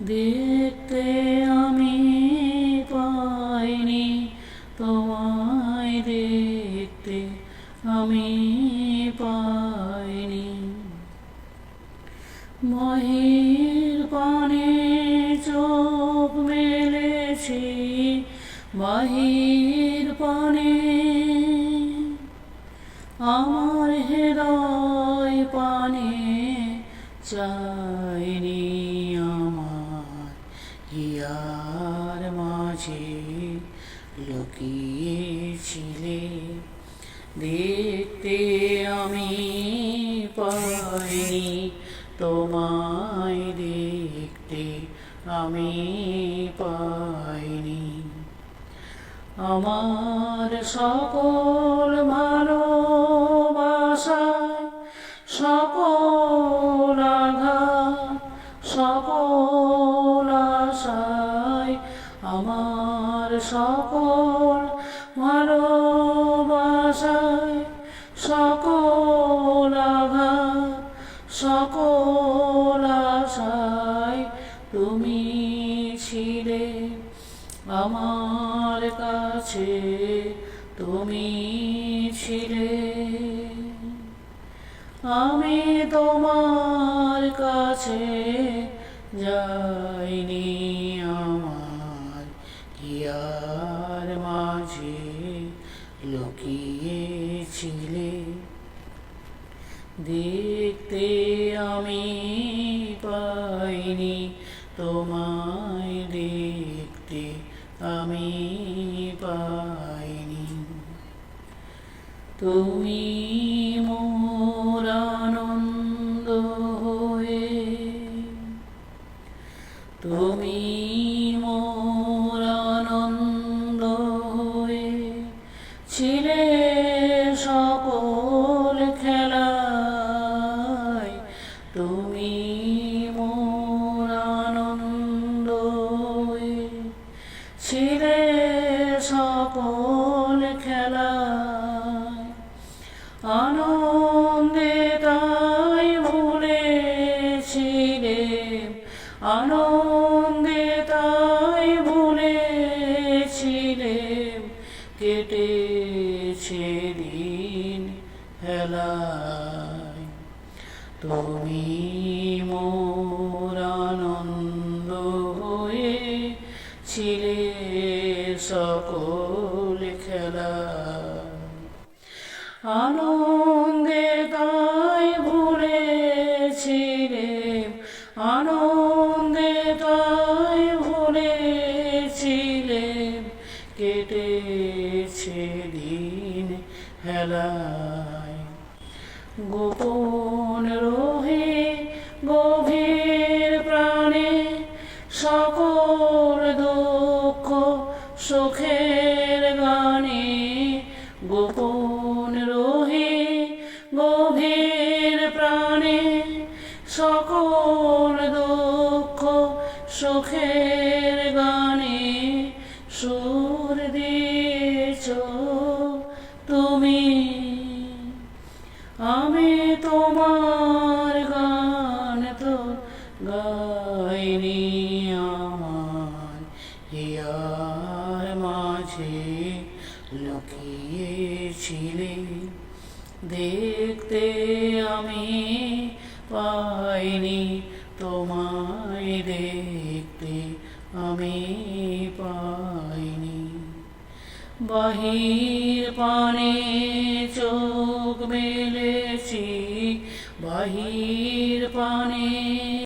দেখতে আমি পাইনি, তোমায় দেখতে আমি পাইনি। মহির পানে চোখ মেলেছি, বাহির পানে আমার হৃদয় পানে চাইনি। হিয়ার মাঝে লুকিয়েছিলে। দেখতে আমি পাইনি, তোমায় দেখতে আমি পাইনি। আমার সকল ভালোবাসায় সকল আঘাত, সকল সকল ভালোবাসায় সকল সকল আশায় তুমি ছিলে আমার কাছে, তুমি ছিলে। আমি তোমার কাছে যাইনি। হিয়ার মাঝে লুকিয়েছিলে। দেখতে আমি পাইনি, তোমায় দেখতে আমি পাইনি। তুমি মোর আনন্দ হয়ে, তুমি মোর ছিলে সকল খেলায় আনন্দে তাই ভুলেছিলে আনন্দে তাই ভুলেছিলে কেটেছে দিন তুমি মোর আনন্দ হয়ে ছিলে সকল খেলা। আনন্দে তাই ভুলেছিলে আনন্দে তাই ভুলেছিলে কেটেছে দিন হেলায় গোপন রোহে সুখের গানে সুর দিয়েছ তুমি। আমি তোমার গান তো গাইনি আমার, হিয়ার মাঝে লুকিয়েছিলে। দেখতে আমি পাইনি বাহির পানে চোখ মেলেছি বহির পানে